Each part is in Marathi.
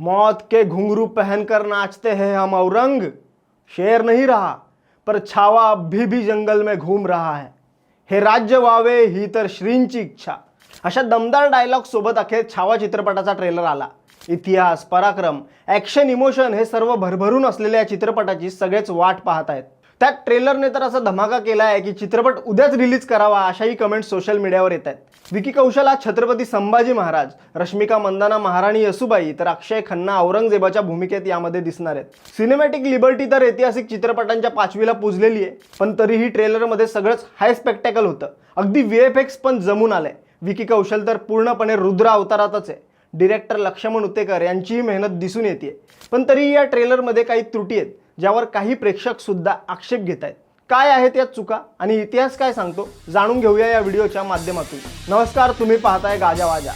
मौत के घुंघरू पहनकर नाचते हैं हम औरंग। शेर नहीं रहा पर छावा अब भी भी जंगल में घूम रहा है। हे राज्य व्हावे ही तर श्रींची इच्छा। अशा दमदार डायलॉग सोबत अखेर छावा चित्रपटाचा ट्रेलर आला. इतिहास पराक्रम ॲक्शन इमोशन हे सर्व भरभरून असलेल्या या चित्रपटाची सगळेच वाट पाहत आहेत. त्यात ट्रेलरने तर असा धमाका केला आहे की चित्रपट उद्याच रिलीज करावा अशाही कमेंट सोशल मीडियावर येत आहेत विकी कौशल हा छत्रपती संभाजी महाराज रश्मिका मंदाना महाराणी यसुबाई तर अक्षय खन्ना औरंगजेबाच्या भूमिकेत यामध्ये दिसणार आहेत. सिनेमॅटिक लिबर्टी तर ऐतिहासिक चित्रपटांच्या पाचवीला पुजलेली आहे पण तरीही ट्रेलरमध्ये सगळंच हाय स्पेक्टॅकल होतं. अगदी व्ही एफ एक्स पण जमून आलंय. विकी कौशल तर पूर्णपणे रुद्र अवतारातच आहे. डिरेक्टर लक्ष्मण उतेकर यांचीही मेहनत दिसून येते पण तरीही या ट्रेलरमध्ये काही त्रुटी आहेत. ज्यावर काही प्रेक्षक सुद्धा आक्षेप घेत आहेत काय आहेत या चुका? आणि इतिहास काय सांगतो? जाणून घेऊया या व्हिडिओच्या माध्यमातून. नमस्कार तुम्ही पाहताय गाजा वाजा.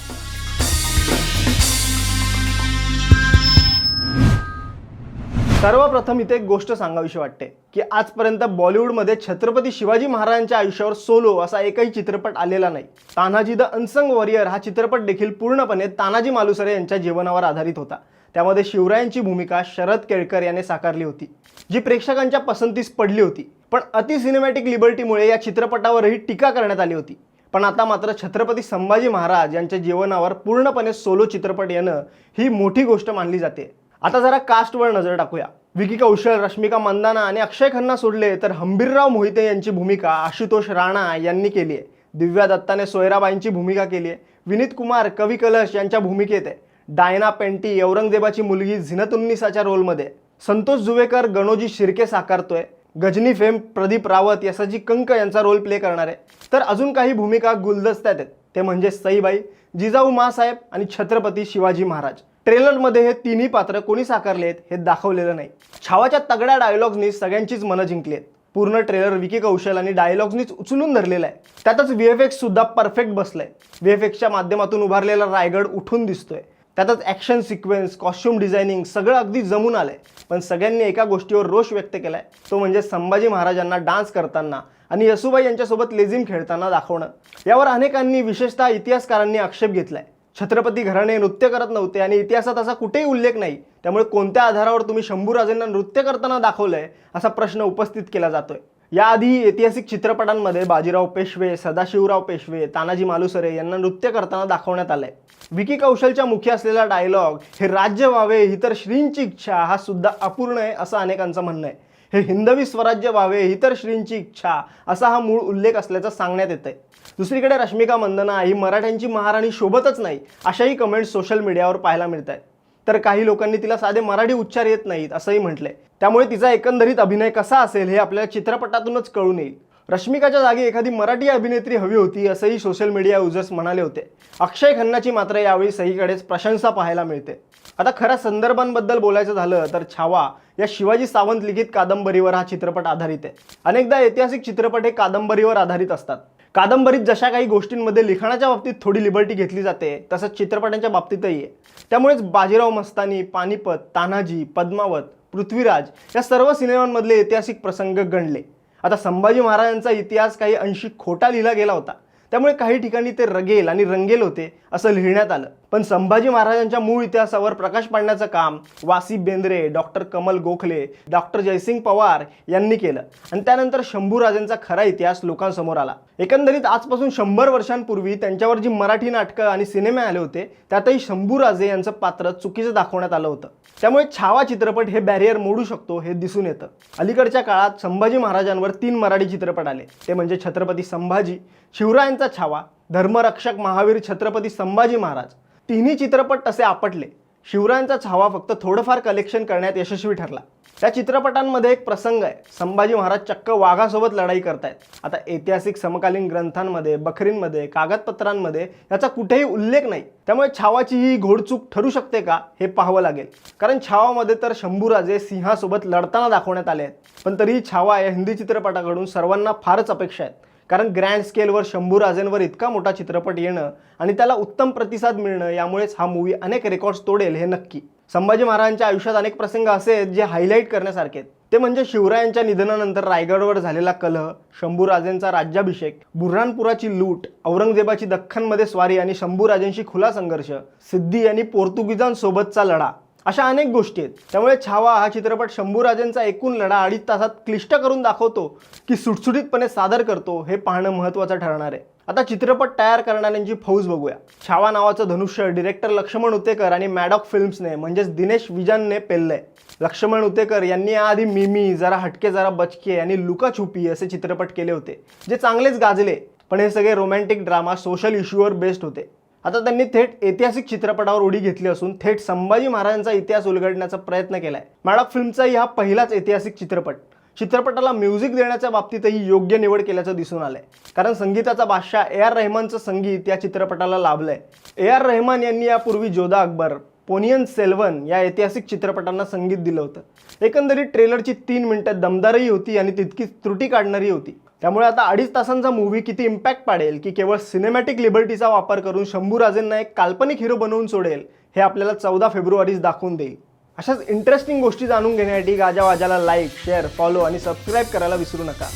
सर्वप्रथम इथे एक गोष्ट सांगावीशी वाटते की आजपर्यंत बॉलिवूडमध्ये छत्रपती शिवाजी महाराजांच्या आयुष्यावर सोलो असा एकही चित्रपट आलेला नाही. तानाजी द अनसंग वॉरियर हा चित्रपट देखील पूर्णपणे तानाजी मालुसरे यांच्या जीवनावर आधारित होता. त्यामध्ये शिवरायांची भूमिका शरद केळकर याने साकारली होती जी प्रेक्षकांच्या पसंतीस पडली होती. पण अति सिनेमॅटिक लिबर्टीमुळे या चित्रपटावरही टीका करण्यात आली होती. पण आता मात्र छत्रपती संभाजी महाराज यांच्या जीवनावर पूर्णपणे सोलो चित्रपट येणं ही मोठी गोष्ट मानली जाते. आता जरा कास्टवर नजर टाकूया. विकी कौशल रश्मिका मंदाना आणि अक्षय खन्ना सोडले तर हंबीरराव मोहिते यांची भूमिका आशुतोष राणा यांनी केली आहे दिव्या दत्ताने सोयराबाईंची भूमिका केली आहे विनीत कुमार कवी कलश यांच्या भूमिकेत आहे. डायना पेंटी औरंगजेबाची मुलगी झिनतुन्निसाच्या रोलमध्ये. संतोष जुवेकर गणोजी शिर्के साकारतोय. गजनी फेम प्रदीप रावत यसाजी कंक यांचा रोल प्ले करणार आहे. तर अजून काही भूमिका गुलदस्त्यात आहेत. ते म्हणजे सईबाई जिजाऊ मासाहेब आणि छत्रपती शिवाजी महाराज. ट्रेलरमध्ये हे तिन्ही पात्र कोणी साकारले आहेत हे दाखवलेलं नाही. छावाच्या तगड्या डायलॉग्सनी सगळ्यांचीच मनं जिंकली आहेत. पूर्ण ट्रेलर विकी कौशल आणि डायलॉग्सनीच उचलून धरलेला आहे. त्यातच व्ही एफ एक्स सुद्धा परफेक्ट बसलंय. व्ही एफ एक्सच्या माध्यमातून उभारलेला रायगड उठून दिसतोय. त्यातच ॲक्शन सिक्वेन्स कॉस्ट्युम डिझायनिंग सगळं अगदी जमून आलं आहे पण सगळ्यांनी एका गोष्टीवर रोष व्यक्त केला आहे तो म्हणजे संभाजी महाराजांना डान्स करताना आणि यसुबाई यांच्यासोबत लेझिम खेळताना दाखवणं. यावर अनेकांनी विशेषतः इतिहासकारांनी आक्षेप घेतलाय. छत्रपती घराणे नृत्य करत नव्हते आणि इतिहासात असा कुठेही उल्लेख नाही. त्यामुळे कोणत्या आधारावर तुम्ही शंभूराजेंना नृत्य करताना दाखवलं आहे असा प्रश्न उपस्थित केला जातोय. याआधी ऐतिहासिक चित्रपटांमध्ये बाजीराव पेशवे सदाशिवराव पेशवे तानाजी मालुसरे यांना नृत्य करताना दाखवण्यात आलंय. विकी कौशलच्या मुखी असलेला डायलॉग हे राज्य व्हावे ही तर श्रींची इच्छा हा सुद्धा अपूर्ण आहे असं अनेकांचं म्हणणं आहे. हे हिंदवी स्वराज्य व्हावे ही तर श्रींची इच्छा असा हा मूळ उल्लेख असल्याचं सांगण्यात येत आहे दुसरीकडे रश्मिका मंदना ही मराठ्यांची महाराणी शोभतच नाही अशाही कमेंट्स सोशल मीडियावर पाहायला मिळत आहेत तर काही लोकांनी तिला साधे मराठी उच्चार येत नाहीत असंही म्हटलंय. त्यामुळे तिचा एकंदरीत अभिनय कसा असेल हे आपल्याला चित्रपटातूनच कळून येईल. रश्मिकाच्या जागी एखादी मराठी अभिनेत्री हवी होती असंही सोशल मीडिया युजर्स म्हणाले होते. अक्षय खन्नाची मात्र यावेळी सहीकडेच प्रशंसा पाहायला मिळते. आता खऱ्या संदर्भांबद्दल बोलायचं झालं तर छावा या शिवाजी सावंत लिखित कादंबरीवर हा चित्रपट आधारित आहे. अनेकदा ऐतिहासिक चित्रपट हे कादंबरीवर आधारित असतात. कादंबरीत जशा काही गोष्टींमध्ये लिखाणाच्या बाबतीत थोडी लिबर्टी घेतली जाते तसंच चित्रपटांच्या बाबतीतही. आहे त्यामुळेच बाजीराव मस्तानी पानिपत तान्हाजी पद्मावत पृथ्वीराज या सर्व सिनेमांमधले ऐतिहासिक प्रसंग गणले. आता संभाजी महाराजांचा इतिहास काही अंशी खोटा लिहिला गेला होता. त्यामुळे काही ठिकाणी ते रगेल आणि रंगेल होते असं लिहिण्यात आलं. पण संभाजी महाराजांच्या मूळ इतिहासावर प्रकाश पाडण्याचं काम वासी बेंद्रे डॉक्टर कमल गोखले डॉक्टर जयसिंग पवार यांनी केलं. आणि त्यानंतर शंभूराजांचा खरा इतिहास लोकांसमोर आला. एकंदरीत आजपासून शंभर वर्षांपूर्वी त्यांच्यावर जी मराठी नाटकं आणि सिनेमे आले होते त्यातही शंभूराजे यांचं पात्र चुकीचं दाखवण्यात आलं होतं. त्यामुळे छावा चित्रपट हे बॅरियर मोडू शकतो हे दिसून येतं. अलीकडच्या काळात संभाजी महाराजांवर तीन मराठी चित्रपट आले. ते म्हणजे छत्रपती संभाजी शिवरायांचा छावा धर्मरक्षक महावीर छत्रपती संभाजी महाराज. तिन्ही चित्रपट तसे आपटले. शिवरायांचा छावा फक्त थोडंफार कलेक्शन करण्यात यशस्वी ठरला. त्या चित्रपटांमध्ये एक प्रसंग आहे. संभाजी महाराज चक्क वाघासोबत लढाई करतायत. आता ऐतिहासिक समकालीन ग्रंथांमध्ये बखरींमध्ये कागदपत्रांमध्ये याचा कुठेही उल्लेख नाही. त्यामुळे छावाची ही घोडचूक ठरू शकते का हे पाहावं लागेल. कारण छावामध्ये तर शंभूराजे सिंहासोबत लढताना दाखवण्यात आले आहेत. पण तरीही छावा या हिंदी चित्रपटाकडून सर्वांना फारच अपेक्षा आहेत. कारण ग्रँड स्केलवर शंभूराजेंवर इतका मोठा चित्रपट येणं आणि त्याला उत्तम प्रतिसाद मिळणं यामुळेच हा मूवी अनेक रेकॉर्ड्स तोडेल हे नक्की. संभाजी महाराजांच्या आयुष्यात अनेक प्रसंग असे आहेत जे हायलाईट करण्यासारखे आहेत. ते म्हणजे शिवरायांच्या निधनानंतर रायगडवर झालेला कलह शंभूराजेंचा राज्याभिषेक बुऱ्हाणपुराची लूट औरंगजेबाची दख्खनमध्ये स्वारी आणि शंभूराजेंशी खुला संघर्ष सिद्धी आणि पोर्तुगीजांसोबतचा लढा. अशा अनेक गोष्टी आहेत. त्यामुळे छावा हा चित्रपट शंभूराजेंचा एकूण लढा अडीच तासात क्लिष्ट करून दाखवतो की सुटसुटीतपणे सादर करतो हे पाहणं महत्त्वाचं ठरणार आहे. आता चित्रपट तयार करणाऱ्यांची फौज बघूया. छावा नावाचं धनुष्य डिरेक्टर लक्ष्मण उतेकर आणि मॅडॉक फिल्म्सने म्हणजेच दिनेश विजनने पेललंय. लक्ष्मण उतेकर यांनी याआधी मिमी जरा हटके जरा बचके आणि लुकाछुपी असे चित्रपट केले होते जे चांगलेच गाजले. पण हे सगळे रोमॅन्टिक ड्रामा सोशल इश्यूवर बेस्ड होते. आता त्यांनी थेट ऐतिहासिक चित्रपटावर उडी घेतली असून थेट संभाजी महाराजांचा इतिहास उलगडण्याचा प्रयत्न केलाय. मॅडॉक फिल्मचाही हा पहिलाच ऐतिहासिक चित्रपट. चित्रपटाला म्युझिक देण्याच्या बाबतीतही योग्य निवड केल्याचं दिसून आलंय. कारण संगीताचा बादशाह ए आर रहमानचं संगीत या चित्रपटाला लाभलंय. ए आर रहमान यांनी यापूर्वी जोधा अकबर पोनियन सेल्वन या ऐतिहासिक चित्रपटांना संगीत दिलं होतं. एकंदरीत ट्रेलरची तीन मिनिटं दमदारही होती आणि तितकीच त्रुटी काढणारी होती. त्यामुळे आता अडीच तासांचा मूव्ही किती इम्पॅक्ट पाडेल की केवळ सिनेमॅटिक लिबर्टीचा वापर करून शंभूराजेंना एक काल्पनिक हिरो बनवून सोडेल हे आपल्याला चौदा फेब्रुवारीच दाखवून देईल. अशाच इंटरेस्टिंग गोष्टी जाणून घेण्यासाठी गाजावाजाला लाईक शेअर फॉलो आणि सबस्क्राईब करायला विसरू नका.